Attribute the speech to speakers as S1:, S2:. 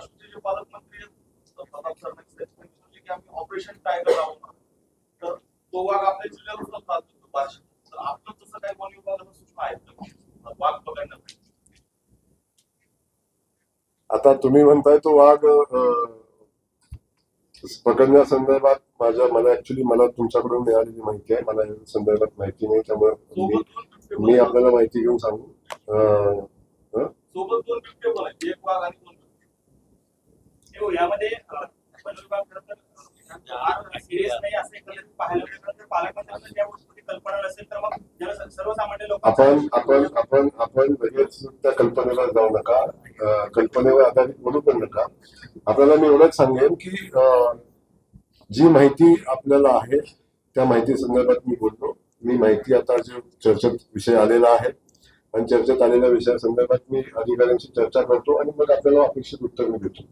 S1: जे पालकमंत्री आहेत, प्रताप सरनाईक साहेब, त्यांनी सांगितलं की आम्ही ऑपरेशन टायगर तर तो वाघ आपल्या जिल्ह्यावर बार्शी तर आपलं तसं काही वन विभागाला सूचना आहेत? वाघ बघण्यासाठी
S2: आता तुम्ही म्हणताय तो वाघ पकडण्यासंदर्भात माझ्या मला ऍक्च्युली मला तुमच्याकडून मिळालेली माहिती आहे. मला या संदर्भात माहिती नाही त्यामुळे मी आपल्याला माहिती घेऊन सांगू. हं?
S1: सोबत दोन आहेत एक वाघ आणि
S3: यामध्ये
S2: आपण आपण आपण आपण लगेच त्या कल्पनेला जाऊ नका. कल्पनेवर आधारित बोलू पण नका. आपल्याला मी एवढंच सांगेन की जी माहिती आपल्याला आहे त्या माहिती संदर्भात मी बोललो. मी माहिती आता जो चर्चेत विषय आलेला आहे आणि चर्चेत आलेल्या विषयासंदर्भात मी अधिकाऱ्यांशी चर्चा करतो आणि मग आपल्याला अपेक्षित उत्तर मी देतो.